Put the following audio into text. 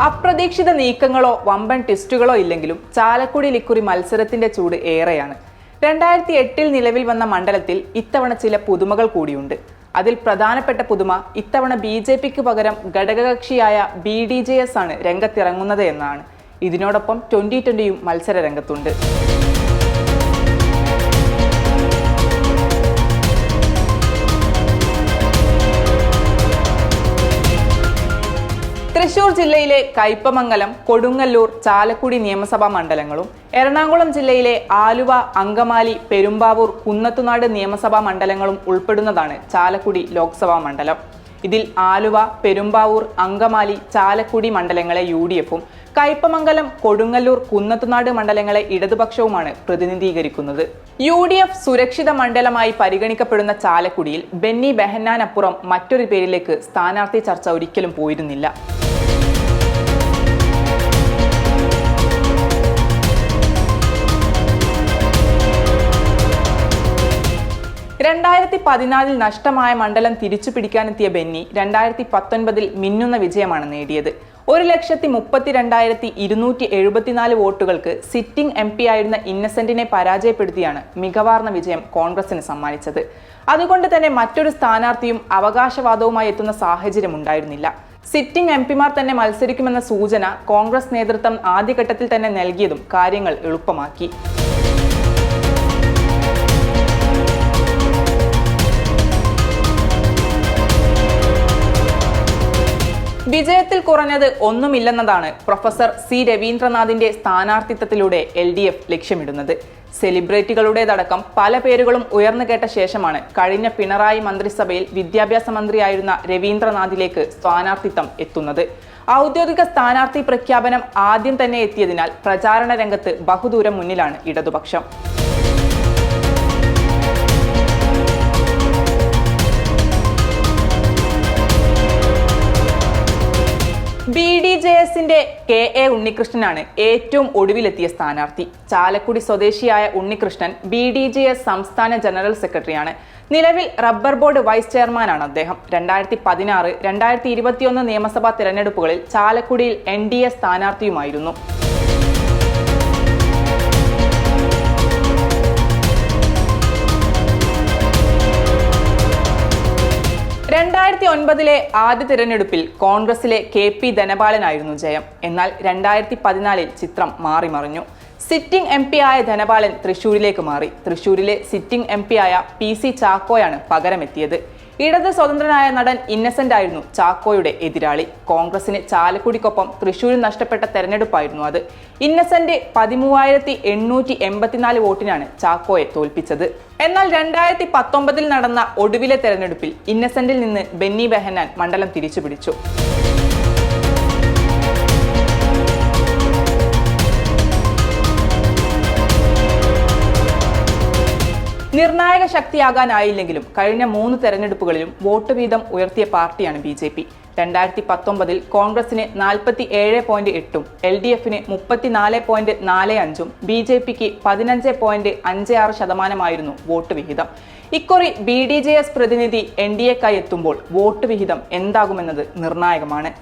അപ്രതീക്ഷിത നീക്കങ്ങളോ വമ്പൻ ട്വിസ്റ്റുകളോ ഇല്ലെങ്കിലും ചാലക്കുടി ഇക്കുറി മത്സരത്തിന്റെ ചൂട് ഏറെയാണ്. രണ്ടായിരത്തി എട്ടിൽ നിലവിൽ വന്ന മണ്ഡലത്തിൽ ഇത്തവണ ചില പുതുമകൾ കൂടിയുണ്ട്. അതിൽ പ്രധാനപ്പെട്ട പുതുമ ഇത്തവണ ബി ജെ പിക്ക് പകരം ഘടകകക്ഷിയായ ബി ഡി ജെ എസ് ആണ് രംഗത്തിറങ്ങുന്നത് എന്നാണ്. ഇതിനോടൊപ്പം ട്വന്റി ട്വന്റിയും മത്സര രംഗത്തുണ്ട് ജില്ലയിലെ കയ്പമംഗലം കൊടുങ്ങല്ലൂർ ചാലക്കുടി നിയമസഭാ മണ്ഡലങ്ങളും എറണാകുളം ജില്ലയിലെ ആലുവ അങ്കമാലി പെരുമ്പാവൂർ കുന്നത്തുനാട് നിയമസഭാ മണ്ഡലങ്ങളും ഉൾപ്പെടുന്നതാണ് ചാലക്കുടി ലോക്സഭാ മണ്ഡലം. ഇതിൽ ആലുവ പെരുമ്പാവൂർ അങ്കമാലി ചാലക്കുടി മണ്ഡലങ്ങളെ യു ഡി എഫും കയ്പമംഗലം കൊടുങ്ങല്ലൂർ കുന്നത്തുനാട് മണ്ഡലങ്ങളെ ഇടതുപക്ഷവുമാണ് പ്രതിനിധീകരിക്കുന്നത്. യു ഡി എഫ് സുരക്ഷിത മണ്ഡലമായി പരിഗണിക്കപ്പെടുന്ന ചാലക്കുടിയിൽ ബെന്നി ബെഹന്നാനപ്പുറം മറ്റൊരു പേരിലേക്ക് സ്ഥാനാർത്ഥി ചർച്ച ഒരിക്കലും പോയിരുന്നില്ല. രണ്ടായിരത്തി പതിനാലിൽ നഷ്ടമായ മണ്ഡലം തിരിച്ചു പിടിക്കാനെത്തിയ ബെന്നി രണ്ടായിരത്തി പത്തൊൻപതിൽ മിന്നുന്ന വിജയമാണ് നേടിയത്. ഒരു ലക്ഷത്തി മുപ്പത്തി രണ്ടായിരത്തി ഇരുന്നൂറ്റി എഴുപത്തിനാല് വോട്ടുകൾക്ക് സിറ്റിംഗ് എം പി ആയിരുന്ന ഇന്നസെന്റിനെ പരാജയപ്പെടുത്തിയാണ് മികവാർന്ന വിജയം കോൺഗ്രസിന് സമ്മാനിച്ചത്. അതുകൊണ്ട് തന്നെ മറ്റൊരു സ്ഥാനാർത്ഥിയും അവകാശവാദവുമായി എത്തുന്ന സാഹചര്യം ഉണ്ടായിരുന്നില്ല. സിറ്റിംഗ് എം പിമാർ തന്നെ മത്സരിക്കുമെന്ന സൂചന കോൺഗ്രസ് നേതൃത്വം ആദ്യഘട്ടത്തിൽ തന്നെ നൽകിയതും കാര്യങ്ങൾ എളുപ്പമാക്കി. കുറഞ്ഞത് ഒന്നുമില്ലെന്നതാണ് പ്രൊഫസർ സി രവീന്ദ്രനാഥിന്റെ സ്ഥാനാർത്ഥിത്വത്തിലൂടെ എൽ ഡി എഫ് ലക്ഷ്യമിടുന്നത്. സെലിബ്രിറ്റികളുടേതടക്കം പല പേരുകളും ഉയർന്നു കേട്ട ശേഷമാണ് കഴിഞ്ഞ പിണറായി മന്ത്രിസഭയിൽ വിദ്യാഭ്യാസ മന്ത്രിയായിരുന്ന രവീന്ദ്രനാഥിലേക്ക് സ്ഥാനാർത്ഥിത്വം എത്തുന്നത്. ഔദ്യോഗിക സ്ഥാനാർത്ഥി പ്രഖ്യാപനം ആദ്യം തന്നെ എത്തിയതിനാൽ പ്രചാരണ രംഗത്ത് ബഹുദൂരം മുന്നിലാണ് ഇടതുപക്ഷം. ബി ഡി ജെ എസിന്റെ കെ എ ഉണ്ണികൃഷ്ണനാണ് ഏറ്റവും ഒടുവിലെത്തിയ സ്ഥാനാർത്ഥി. ചാലക്കുടി സ്വദേശിയായ Unnikrishnan B D J S സംസ്ഥാന ജനറൽ സെക്രട്ടറിയാണ്. നിലവിൽ റബ്ബർ ബോർഡ് വൈസ് ചെയർമാനാണ് അദ്ദേഹം. രണ്ടായിരത്തി പതിനാറ് രണ്ടായിരത്തി ഇരുപത്തിയൊന്ന് നിയമസഭാ തിരഞ്ഞെടുപ്പുകളിൽ ചാലക്കുടിയിൽ എൻ ഡി എ സ്ഥാനാർത്ഥിയുമായിരുന്നു. രണ്ടായിരത്തി ഒൻപതിലെ ആദ്യ തിരഞ്ഞെടുപ്പിൽ കോൺഗ്രസിലെ കെ പി ധനപാലനായിരുന്നു ജയം. എന്നാൽ രണ്ടായിരത്തി പതിനാലിൽ ചിത്രം മാറിമറിഞ്ഞു. സിറ്റിംഗ് എം പി ആയ ധനപാലൻ തൃശൂരിലേക്ക് മാറി. തൃശൂരിലെ സിറ്റിംഗ് എം പി ആയ പി സി ചാക്കോയാണ് പകരമെത്തിയത്. ഇടത് സ്വതന്ത്രനായ നടൻ ഇന്നസെന്റ് ആയിരുന്നു ചാക്കോയുടെ എതിരാളി. കോൺഗ്രസിന് ചാലക്കുടിക്കൊപ്പം തൃശൂരിൽ നഷ്ടപ്പെട്ട തെരഞ്ഞെടുപ്പായിരുന്നു അത്. ഇന്നസെന്റ് പതിമൂവായിരത്തി എണ്ണൂറ്റി എൺപത്തിനാല് വോട്ടിനാണ് ചാക്കോയെ തോൽപ്പിച്ചത്. എന്നാൽ രണ്ടായിരത്തി പത്തൊമ്പതിൽ നടന്ന ഒടുവിലെ തെരഞ്ഞെടുപ്പിൽ ഇന്നസെന്റിൽ നിന്ന് ബെന്നി ബെഹനാൻ മണ്ഡലം തിരിച്ചുപിടിച്ചു. നിർണായക ശക്തിയാകാനായില്ലെങ്കിലും കഴിഞ്ഞ മൂന്ന് തെരഞ്ഞെടുപ്പുകളിലും വോട്ട് വീതം ഉയർത്തിയ പാർട്ടിയാണ് ബി ജെ പി. രണ്ടായിരത്തി പത്തൊമ്പതിൽ കോൺഗ്രസിന് നാൽപ്പത്തി ഏഴ് പോയിന്റ് എട്ടും എൽ ഡി എഫിന് മുപ്പത്തിനാല് പോയിന്റ് നാല് അഞ്ചും ബി ജെ പിക്ക് പതിനഞ്ച് പോയിന്റ് അഞ്ച് ആറ് ശതമാനമായിരുന്നു വോട്ട് വിഹിതം. ഇക്കുറി ബി ഡി ജെ എസ് പ്രതിനിധി എൻ ഡി എക്കായി എത്തുമ്പോൾ വോട്ട് വിഹിതം എന്താകുമെന്നത് നിർണായകമാണ്.